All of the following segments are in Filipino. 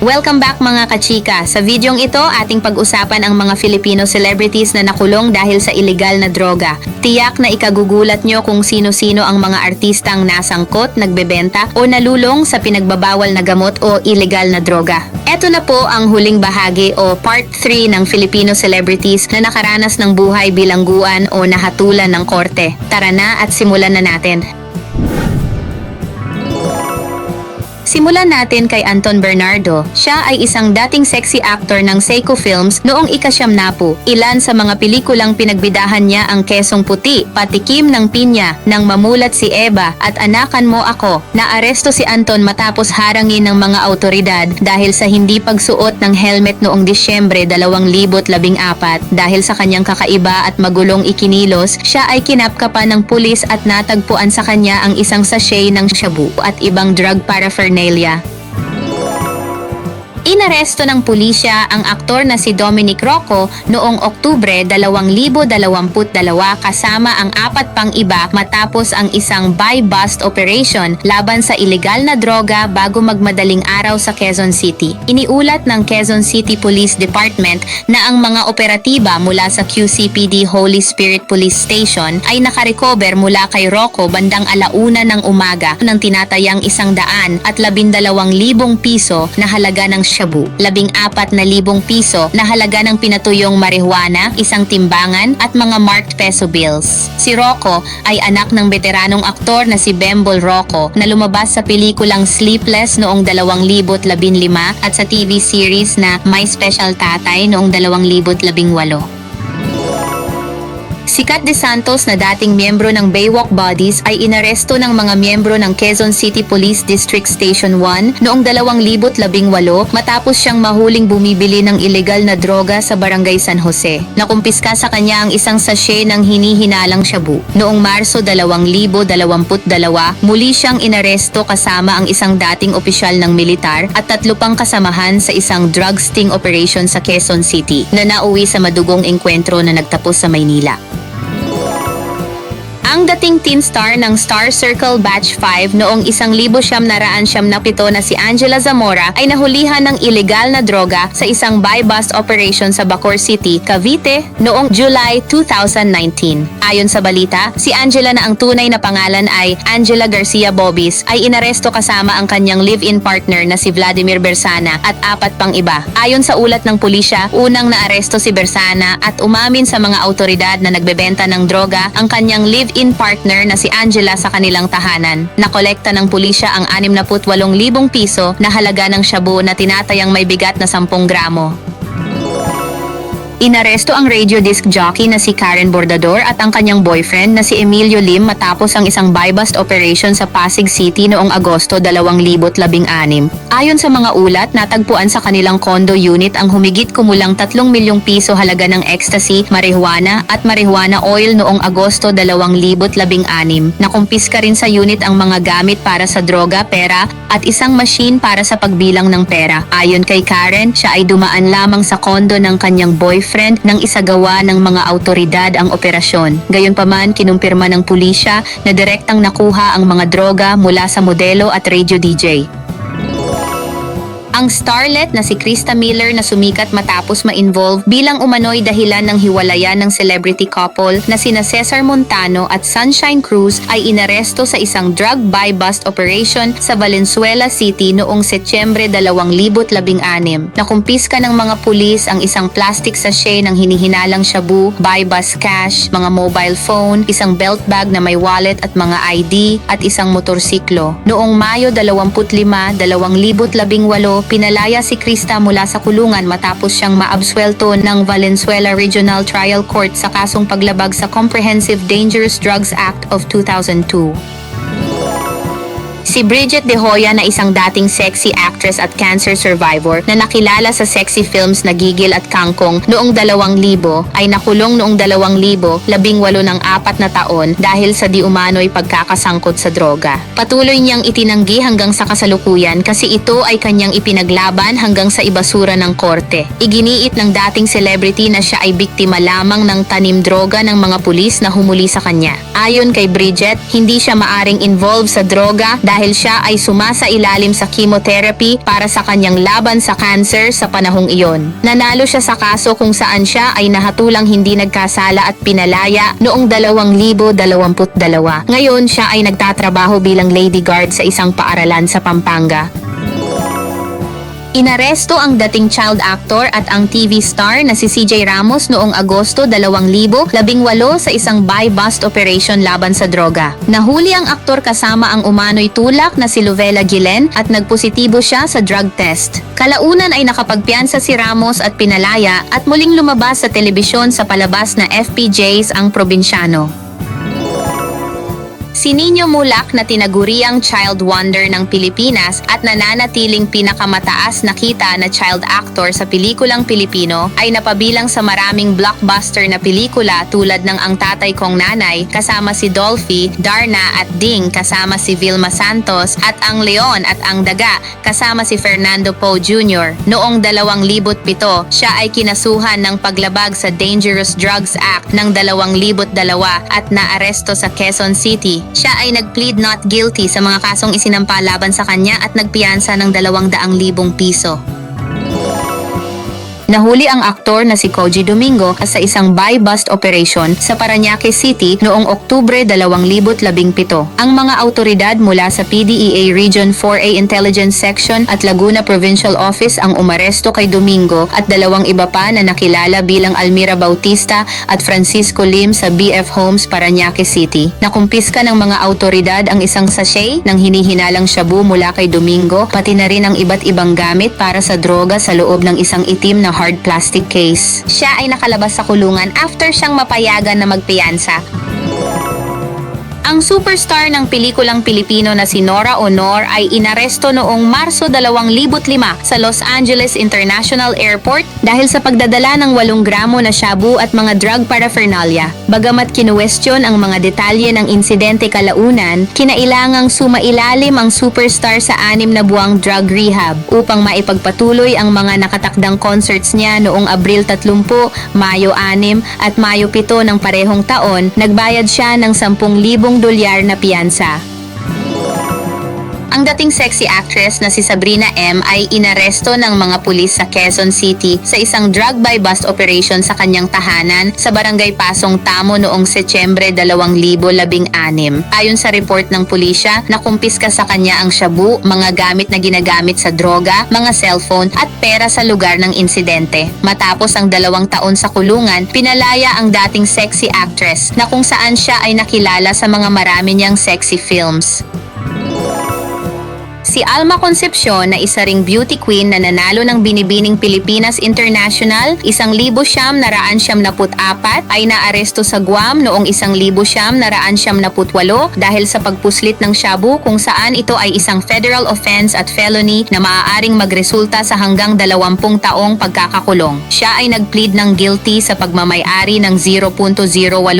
Welcome back mga kachika. Sa videong ito, ating pag-usapan ang mga Filipino celebrities na nakulong dahil sa illegal na droga. Tiyak na ikagugulat nyo kung sino-sino ang mga artistang nasangkot, nagbebenta o nalulong sa pinagbabawal na gamot o illegal na droga. Ito na po ang huling bahagi o part 3 ng Filipino celebrities na nakaranas ng buhay bilangguan o nahatulan ng korte. Tara na at simulan na natin. Simulan natin kay Anton Bernardo. Siya ay isang dating sexy actor ng Seiko Films noong ikasyam na po. Ilan sa mga pelikulang pinagbidahan niya ang Kesong Puti, Patikim ng Pinya, Nang Mamulat si Eva at Anakan Mo Ako. Naaresto si Anton matapos harangin ng mga autoridad dahil sa hindi pagsuot ng helmet noong Disyembre 2014 dahil sa kanyang kakaiba at magulong ikinilos, siya ay kinapkapan ng pulis at natagpuan sa kanya ang isang sachet ng shabu at ibang drug paraphernalia. Cornelia. Inaresto ng pulisya ang aktor na si Dominic Rocco noong Oktubre 2022 kasama ang apat pang iba matapos ang isang buy-bust operation laban sa ilegal na droga bago magmadaling araw sa Quezon City. Iniulat ng Quezon City Police Department na ang mga operatiba mula sa QCPD Holy Spirit Police Station ay nakarecover mula kay Rocco bandang alauna ng umaga ng tinatayang isang daan at labindalawang libong piso na halaga ng shabu, labing apat na libong piso na halaga ng pinatuyong marijuana, isang timbangan at mga marked peso bills. Si Rocco ay anak ng veteranong aktor na si Bembol Rocco na lumabas sa pelikulang Sleepless noong 2015 at sa TV series na My Special Tatay noong 2018. Si Kat De Santos na dating miyembro ng Baywalk Bodies ay inaresto ng mga miyembro ng Quezon City Police District Station 1 noong 2018 matapos siyang mahuling bumibili ng ilegal na droga sa Barangay San Jose. Nakumpiska sa kanya ang isang sachet ng hinihinalang shabu. Noong Marso 2022, muli siyang inaresto kasama ang isang dating opisyal ng militar at tatlo pang kasamahan sa isang drug sting operation sa Quezon City na nauwi sa madugong engkwentro na nagtapos sa Maynila. Ang dating teen star ng Star Circle Batch 5 noong 1977 na si Angela Zamora ay nahulihan ng ilegal na droga sa isang buy-bust operation sa Bacoor City, Cavite noong July 2019. Ayon sa balita, si Angela na ang tunay na pangalan ay Angela Garcia Bobis ay inaresto kasama ang kanyang live-in partner na si Vladimir Bersana at apat pang iba. Ayon sa ulat ng pulisya, unang naaresto si Bersana at umamin sa mga autoridad na nagbebenta ng droga ang kanyang live-in partner na si Angela sa kanilang tahanan. Nakolekta ng pulisya ang 68,000 piso na halaga ng shabu na tinatayang may bigat na 10 gramo. Inaresto ang radio disc jockey na si Karen Bordador at ang kanyang boyfriend na si Emilio Lim matapos ang isang buy-bust operation sa Pasig City noong Agosto 2016. Ayon sa mga ulat, natagpuan sa kanilang condo unit ang humigit kumulang 3 milyong piso halaga ng ecstasy, marijuana at marijuana oil noong Agosto 2016. Nakumpiska rin sa unit ang mga gamit para sa droga, pera at isang machine para sa pagbilang ng pera. Ayon kay Karen, siya ay dumaan lamang sa kondo ng kanyang boyfriend nang isagawa ng mga autoridad ang operasyon. Gayunpaman, kinumpirma ng pulisya na direktang nakuha ang mga droga mula sa modelo at radio DJ. Ang starlet na si Krista Miller na sumikat matapos ma-involve bilang umano'y dahilan ng hiwalayan ng celebrity couple na sina Cesar Montano at Sunshine Cruz ay inaresto sa isang drug buy-bust operation sa Valenzuela City noong Setyembre 2016. Nakumpiska ng mga pulis ang isang plastic sachet ng hinihinalang shabu, buy-bust cash, mga mobile phone, isang belt bag na may wallet at mga ID at isang motorsiklo. Noong Mayo 25, 2018, pinalaya si Krista mula sa kulungan matapos siyang maabswelto ng Valenzuela Regional Trial Court sa kasong paglabag sa Comprehensive Dangerous Drugs Act of 2002. Si Bridget De Hoya na isang dating sexy actress at cancer survivor na nakilala sa sexy films na Gigil at Kangkong noong 2000 ay nakulong noong 2000, labing walo ng apat na taon dahil sa di umano'y pagkakasangkot sa droga. Patuloy niyang itinanggi hanggang sa kasalukuyan kasi ito ay kanyang ipinaglaban hanggang sa ibasura ng korte. Iginiit ng dating celebrity na siya ay biktima lamang ng tanim droga ng mga pulis na humuli sa kanya. Ayon kay Bridget, hindi siya maaring involved sa droga dahil siya ay sumasa ilalim sa chemotherapy para sa kanyang laban sa cancer sa panahong iyon. Nanalo siya sa kaso kung saan siya ay nahatulang hindi nagkasala at pinalaya noong 2022. Ngayon siya ay nagtatrabaho bilang lady guard sa isang paaralan sa Pampanga. Inaresto ang dating child actor at ang TV star na si CJ Ramos noong Agosto 2018 sa isang buy-bust operation laban sa droga. Nahuli ang aktor kasama ang umano'y tulak na si Lovella Gilen at nagpositibo siya sa drug test. Kalaunan ay nakapagpiansa si Ramos at pinalaya at muling lumabas sa telebisyon sa palabas na FPJs ang probinsyano. Si Nino Mulak na tinaguriang child wonder ng Pilipinas at nananatiling pinakamataas na kita na child actor sa pelikulang Pilipino ay napabilang sa maraming blockbuster na pelikula tulad ng Ang Tatay Kong Nanay kasama si Dolphy, Darna at Ding kasama si Vilma Santos at Ang Leon at Ang Daga kasama si Fernando Poe Jr. Noong 2007, siya ay kinasuhan ng paglabag sa Dangerous Drugs Act ng 2002 at naaresto sa Quezon City. Siya ay nag-plead not guilty sa mga kasong isinampa laban sa kanya at nagpiyansa ng 200,000 piso. Nahuli ang aktor na si Koji Domingo sa isang buy-bust operation sa Parañaque City noong Oktubre 2017. Ang mga autoridad mula sa PDEA Region 4A Intelligence Section at Laguna Provincial Office ang umaresto kay Domingo at dalawang iba pa na nakilala bilang Almira Bautista at Francisco Lim sa BF Homes, Parañaque City. Nakumpiska ng mga autoridad ang isang sachet ng hinihinalang shabu mula kay Domingo pati na rin ang iba't ibang gamit para sa droga sa loob ng isang itim na hard plastic case. Siya ay nakalabas sa kulungan after siyang mapayagan na magpiyansa. Ang superstar ng pelikulang Pilipino na si Nora Honor ay inaresto noong Marso 2005 sa Los Angeles International Airport dahil sa pagdadala ng 8 gramo na shabu at mga drug paraphernalia. Bagamat kinuwestiyon ang mga detalye ng insidente kalaunan, kinailangang sumailalim ang superstar sa anim na buwang drug rehab upang maipagpatuloy ang mga nakatakdang concerts niya noong Abril 30, Mayo 6 at Mayo 7 ng parehong taon, nagbayad siya ng 10,000 dolyar na piyansa. Ang dating sexy actress na si Sabrina M ay inaresto ng mga pulis sa Quezon City sa isang drug by bust operation sa kanyang tahanan sa Barangay Pasong Tamo noong Setyembre 2016. Ayon sa report ng pulisya, nakumpiska sa kanya ang shabu, mga gamit na ginagamit sa droga, mga cellphone at pera sa lugar ng insidente. Matapos ang dalawang taon sa kulungan, pinalaya ang dating sexy actress na kung saan siya ay nakilala sa mga marami niyang sexy films. Si Alma Concepcion na isa ring beauty queen na nanalo ng Binibining Pilipinas International, isang libo siyam na raan siyam naput apat, ay naaresto sa Guam noong isang libo siyam na raan siyam naput walo dahil sa pagpuslit ng shabu kung saan ito ay isang federal offense at felony na maaaring magresulta sa hanggang 20 taong pagkakakulong. Siya ay nagplead ng guilty sa pagmamayari ng 0.08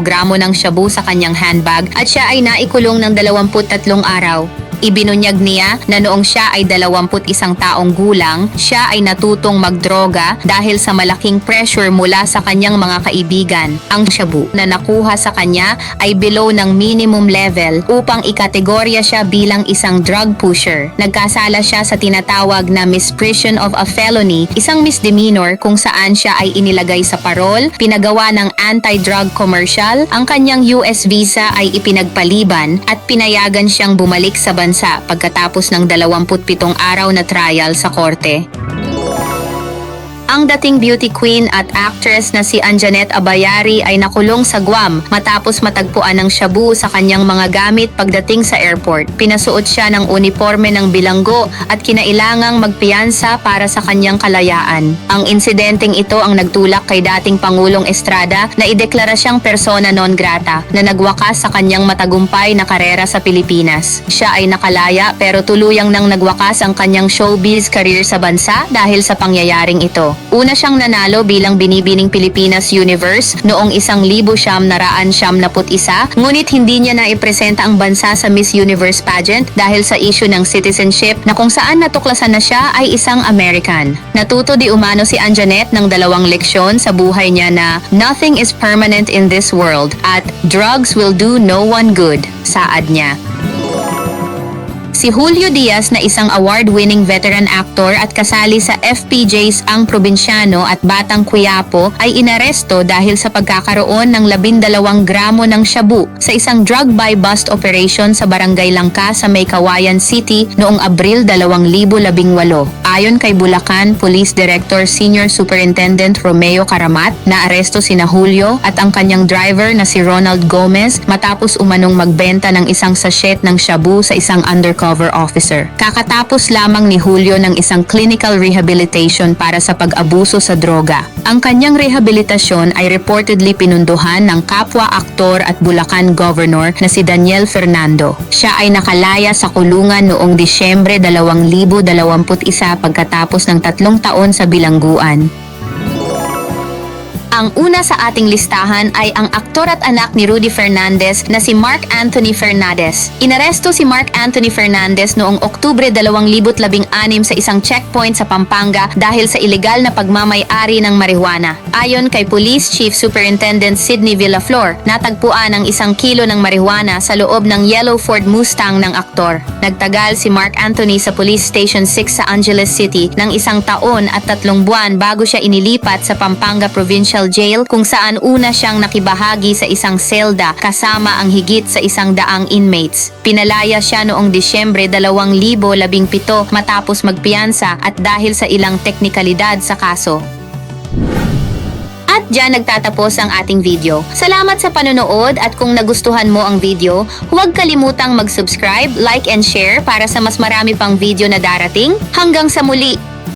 gramo ng shabu sa kanyang handbag at siya ay naikulong ng 23 araw. Ibinunyag niya na noong siya ay 21 taong gulang, siya ay natutong magdroga dahil sa malaking pressure mula sa kanyang mga kaibigan. Ang shabu na nakuha sa kanya ay below ng minimum level upang ikategorya siya bilang isang drug pusher. Nagkasala siya sa tinatawag na misprision of a felony, isang misdemeanor kung saan siya ay inilagay sa parol, pinagawa ng anti-drug commercial, ang kanyang US visa ay ipinagpaliban at pinayagan siyang bumalik sa bansa pagkatapos ng 27 araw na trial sa korte. Ang dating beauty queen at actress na si Anjanet Abayari ay nakulong sa Guam matapos matagpuan ng shabu sa kanyang mga gamit pagdating sa airport. Pinasuot siya ng uniforme ng bilanggo at kinailangang magpiyansa para sa kanyang kalayaan. Ang insidenteng ito ang nagtulak kay dating Pangulong Estrada na ideklara siyang persona non grata na nagwakas sa kanyang matagumpay na karera sa Pilipinas. Siya ay nakalaya pero tuluyang nang nagwakas ang kanyang showbiz career sa bansa dahil sa pangyayaring ito. Una siyang nanalo bilang Binibining Pilipinas Universe noong isang libo siyam naraan siyam naput isa, ngunit hindi niya na ipresenta ang bansa sa Miss Universe pageant dahil sa issue ng citizenship na kung saan natuklasan na siya ay isang American. Natuto di umano si Anjanet ng dalawang leksyon sa buhay niya na nothing is permanent in this world at drugs will do no one good, saad niya. Si Julio Diaz na isang award-winning veteran actor at kasali sa FPJs Ang Probinsyano at Batang Quiapo ay inaresto dahil sa pagkakaroon ng 12 gramo ng shabu sa isang drug buy bust operation sa Barangay Langka sa May City noong Abril 2018. Ayon kay Bulacan Police Director Senior Superintendent Romeo Karamat, naaresto sina Julio at ang kanyang driver na si Ronald Gomez matapos umanong magbenta ng isang sachet ng shabu sa isang undercover officer. Kakatapos lamang ni Julio ng isang clinical rehabilitation para sa pag-abuso sa droga. Ang kanyang rehabilitasyon ay reportedly pinunduhan ng kapwa aktor at Bulacan Governor na si Daniel Fernando. Siya ay nakalaya sa kulungan noong Disyembre 2021 pagkatapos ng tatlong taon sa bilangguan. Ang una sa ating listahan ay ang aktor at anak ni Rudy Fernandez na si Mark Anthony Fernandez. Inaresto si Mark Anthony Fernandez noong Oktubre 2016 sa isang checkpoint sa Pampanga dahil sa ilegal na pagmamay-ari ng marijuana. Ayon kay Police Chief Superintendent Sidney Villaflor, natagpuan ang isang kilo ng marijuana sa loob ng yellow Ford Mustang ng aktor. Nagtagal si Mark Anthony sa Police Station 6 sa Angeles City ng isang taon at tatlong buwan bago siya inilipat sa Pampanga Provincial Jail kung saan una siyang nakibahagi sa isang selda kasama ang higit sa isang daang inmates. Pinalaya siya noong Disyembre 2017 matapos magpiyansa at dahil sa ilang teknikalidad sa kaso. At dyan nagtatapos ang ating video. Salamat sa panonood at kung nagustuhan mo ang video, huwag kalimutang mag-subscribe, like and share para sa mas marami pang video na darating. Hanggang sa muli!